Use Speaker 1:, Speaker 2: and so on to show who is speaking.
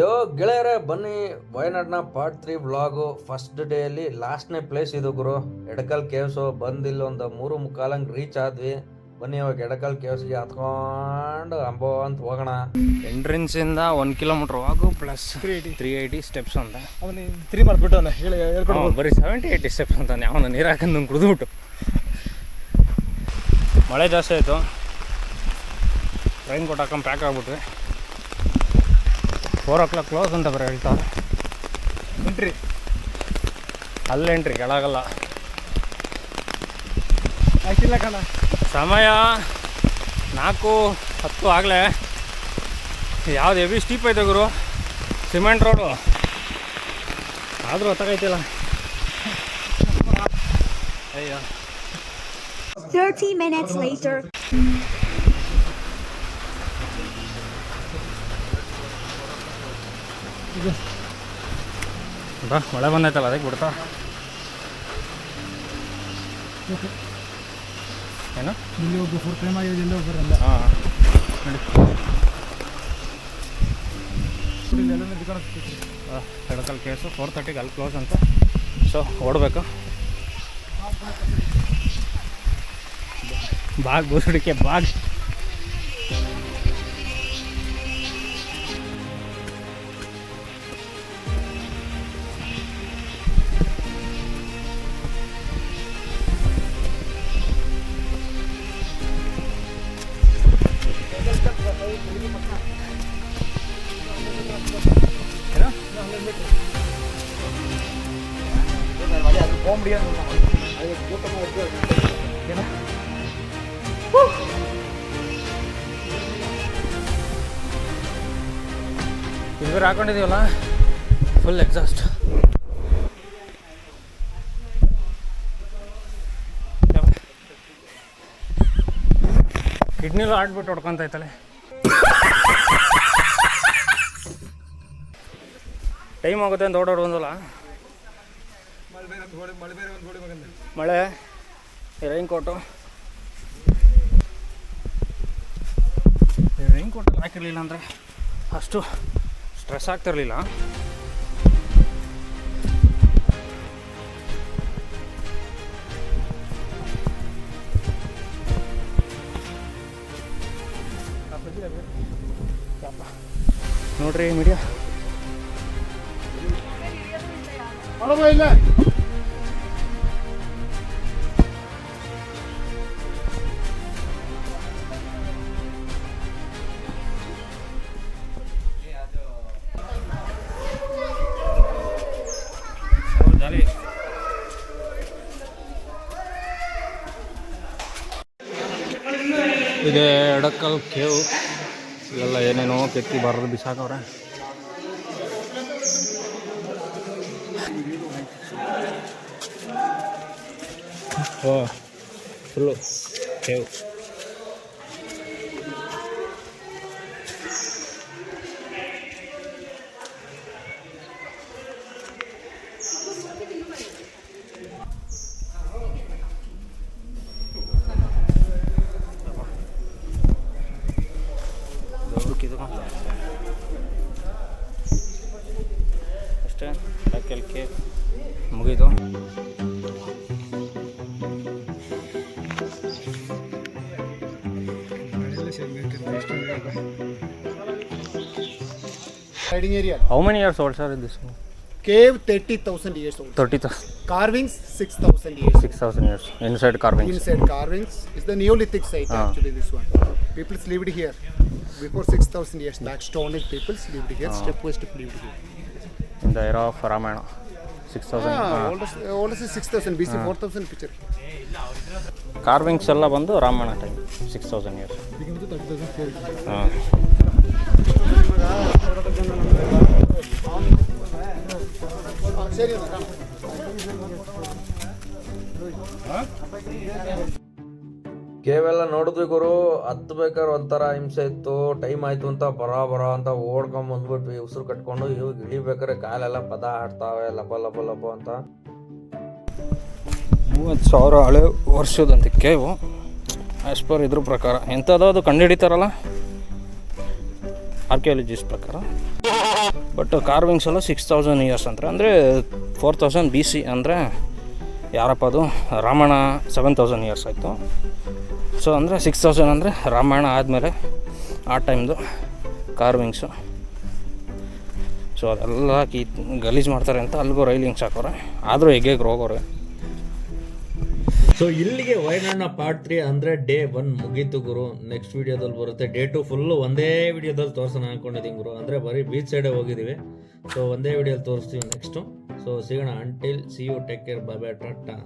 Speaker 1: ಯೋ ಗೆಳೆಯರೇ ಬನ್ನಿ. ವಯನಾಡ್ನ ಪಾರ್ಟ್ ತ್ರೀ ಬ್ಲಾಗು ಫಸ್ಟ್ ಡೇಯಲ್ಲಿ ಲಾಸ್ಟ್ನೇ ಪ್ಲೇಸ್ ಇದು ಗುರು. ಎಡಕಲ್ ಕೇವ್ಸು ಬಂದಿಲ್ಲ ಒಂದು ಮೂರು ಮುಕ್ಕಾಲಂಗೆ ರೀಚ್ ಆದ್ವಿ. ಬನ್ನಿ ಅವಾಗ ಎಡಕಲ್ ಕೇವ್ಸ್ಗೆ ಹತ್ಕೊಂಡು ಅಂಬೋ ಅಂತ ಹೋಗೋಣ.
Speaker 2: ಎಂಟ್ರೆನ್ಸಿಂದ ಒನ್ ಕಿಲೋಮೀಟ್ರ್ ವಾಗು ಪ್ಲಸ್ ತ್ರೀ ಏಯ್ಟಿ ಸ್ಟೆಪ್ಸ್ ಅಂತ.
Speaker 3: ಅವನು ತ್ರೀ ಮಾಡಿಬಿಟ್ಟು ಅವನ ಹೇಳಿ ಹೇಳ್ಕೊಂಡು.
Speaker 2: ಬರೀ ಸೆವೆಂಟಿ ಏಯ್ಟಿ ಸ್ಟೆಪ್ಸ್ ಅಂತ ಅವನು ನೀರು ಹಾಕೊಂಡು ಕುಡಿದ್ಬಿಟ್ಟು. ಮಳೆ ಜಾಸ್ತಿ ಆಯಿತು. ರೈನ್ ಕೋಟ್ ಹಾಕೊಂಡು ಪ್ಯಾಕ್ ಆಗ್ಬಿಟ್ವಿ. ಫೋರ್ ಓ ಕ್ಲಾಕ್ ಕ್ಲೋಸ್ ಅಂತ ಬರೋ ಹೇಳ್ತಾರೆ
Speaker 3: ಎಂಟ್ರಿ
Speaker 2: ಅಲ್ಲೆಂಟ್ರಿ ಕೆಳಗಲ್ಲ.
Speaker 3: ಆಯ್ತಿಲ್ಲ ಕಣ.
Speaker 2: ಸಮಯ ನಾಲ್ಕು ಹತ್ತು ಆಗಲೇ. ಯಾವ್ದು ಹೆವಿ ಸ್ಟೀಪ್ ಐತೆ ಗುರು? ಸಿಮೆಂಟ್ ರೋಡು ಆದರೂ ಹೊತ್ತಾಗೈತಿಲ್ಲ ಅಯ್ಯೋ.
Speaker 4: 30 minutes later.
Speaker 2: ಬಾ ಮಳೆ ಬಂದೈತಲ್ಲ ಅದಕ್ಕೆ ಬಿಡ್ತಾ? ಏನು?
Speaker 3: ಇಲ್ಲಿ ಒಬ್ಬ ಫುಲ್ ಟೈಮ್ ಆಗಿದೆ ಇಲ್ಲಿ ಒಬ್ಬರಲ್ಲ
Speaker 2: ಹಾಂ.
Speaker 3: ನೋಡಿ.
Speaker 2: ಕಡಕಲ್ ಕೇಸು. ಫೋರ್ ತರ್ಟಿಗೆ ಅಲ್ಲಿ ಕ್ಲೋಸ್ ಅಂತ. ಸೊ ಓಡಬೇಕು. ಬಾಗ್ ಬೂಸುಡಿಕೆ ಬಾಗ್ ಇಲ್ವೇರು ಹಾಕೊಂಡಿದೀವಲ್ಲ ಫುಲ್ ಎಕ್ಸಾಸ್ಟ್ ಕಿಡ್ನಿಲೂ ಆಡ್ಬಿಟ್ಟು ಹೊಡ್ಕೊಂತೈತಲೆ ಟೈಮ್ ಆಗುತ್ತೆ ಅಂತ ಓಡಾಡು ಒಂದಲ್ಲ
Speaker 3: ಮಳೆ
Speaker 2: ರೈನ್ ಕೋಟು ರೈನ್ ಕೋಟ್ ಹಾಕಿರಲಿಲ್ಲ ಅಂದರೆ ಅಷ್ಟು ಸ್ಟ್ರೆಸ್ ಆಗ್ತಿರಲಿಲ್ಲ. ನೋಡ್ರಿ media
Speaker 3: ಇಲ್ಲ
Speaker 2: ಜಾಲಿ ಇದೆ ಎಡಕ್ಕಲ್ ಕೇವು ಇವೆಲ್ಲ ಏನೇನೋ ಕೆತ್ತಿ ಬರೋದು ಬಿಸಾಕವ್ರೆ ಓ ಫುಲ್ಲು ದೊಡ್ಡಕ್ಕಿದು ಅಷ್ಟೇ ಡಕ್ಕಲ್ ಕೇವ್ ಮುಗೀತು
Speaker 5: Hiding area.
Speaker 2: How many years old sir this one?
Speaker 5: Cave 30,000 years old.
Speaker 2: 30,000.
Speaker 5: Carvings 6,000 years.
Speaker 2: 6,000 years. Inside carvings.
Speaker 5: Inside carvings. It's the Neolithic site
Speaker 2: ah.
Speaker 5: actually this one. People lived here before 6,000 years back. Stone Age lived here. Ah. Step by step lived here.
Speaker 2: In the era of Ramayana. Six
Speaker 5: Ah,
Speaker 2: thousand
Speaker 5: B C four 6,000 BC 4,000 picture.
Speaker 2: Carvings ಎಲ್ಲ ಬಂದು Ramayana time six thousand years ಹಾಂ.
Speaker 5: ಸರಿ
Speaker 1: ಕೇವೆಲ್ಲ ನೋಡಿದ್ವಿ ಗುರು. ಹತ್ಬೇಕಾದ್ರೆ ಒಂಥರ ಹಿಂಸೆ ಇತ್ತು. Time ಆಯ್ತು ಅಂತ ಬರ ಬರ ಅಂತ ಓಡ್ಕೊಂಡ್ ಬಂದ್ಬಿಟ್ವಿ. ಉಸಿರು ಕಟ್ಕೊಂಡು ಇವಾಗ ಇಳಿಬೇಕಾದ್ರೆ ಕಾಲೆಲ್ಲ ಪದ ಆಡ್ತಾವೆ ಲಪ ಲಪ ಲಪ ಅಂತ.
Speaker 2: ಮೂವತ್ತು ಸಾವಿರ ಹಳೆ ವರ್ಷದಂತೆ ಕೇವು. ಆ್ಯಸ್ ಪರ್ ಇದ್ರ ಪ್ರಕಾರ. ಎಂಥದೋ ಅದು ಕಂಡುಹಿಡಿತಾರಲ್ಲ? ಆರ್ಕಿಯಾಲಜಿಸ್ಟ್ ಪ್ರಕಾರ. ಬಟ್ ಕಾರ್ವಿಂಗ್ಸ್ ಎಲ್ಲ ಸಿಕ್ಸ್ ತೌಸಂಡ್ ಇಯರ್ಸ್ ಅಂದರೆ ಅಂದರೆ ಫೋರ್ ತೌಸಂಡ್ ಬಿ ಸಿ ಅಂದರೆ ಯಾರಪ್ಪ ಅದು? ರಾಮಾಯಣ ಸೆವೆನ್ ತೌಸಂಡ್ ಇಯರ್ಸ್ ಆಯಿತು. ಸೊ ಅಂದರೆ ಸಿಕ್ಸ್ ತೌಸಂಡ್ ಅಂದರೆ ರಾಮಾಯಣ ಆದಮೇಲೆ ಆ ಟೈಮ್ದು ಕಾರ್ವಿಂಗ್ಸು ಸೊ ಅದೆಲ್ಲ ಹಾಕಿ ಗಲೀಜು ಮಾಡ್ತಾರೆ ಅಂತ ಅಲ್ಲಿಗೂ ರೈಲಿಂಗ್ಸ್ ಹಾಕೋರೆ. ಆದರೂ ಹೆಗ್ಗೆಗೆ ಹೋಗೋರೆ.
Speaker 1: ಸೊ ಇಲ್ಲಿಗೆ ವಯನಾಡ್ನ ಪಾರ್ಟ್ ತ್ರೀ ಅಂದರೆ ಡೇ ಒನ್ ಮುಗೀತು ಗುರು. ನೆಕ್ಸ್ಟ್ ವಿಡಿಯೋದಲ್ಲಿ ಬರುತ್ತೆ. ಡೇ ಟು ಫುಲ್ಲು ಒಂದೇ ವಿಡಿಯೋದಲ್ಲಿ ತೋರಿಸೋಣ ಅನ್ಕೊಂಡಿದ್ದೀನಿ ಗುರು. ಅಂದರೆ ಬರೀ ಬೀಚ್ ಸೈಡೇ ಹೋಗಿದ್ದೀವಿ. ಸೊ ಒಂದೇ ವಿಡಿಯೋದಲ್ಲಿ ತೋರಿಸ್ತೀವಿ ನೆಕ್ಸ್ಟು ಸೊ ಸಿಗೋಣ until see you take care bye tata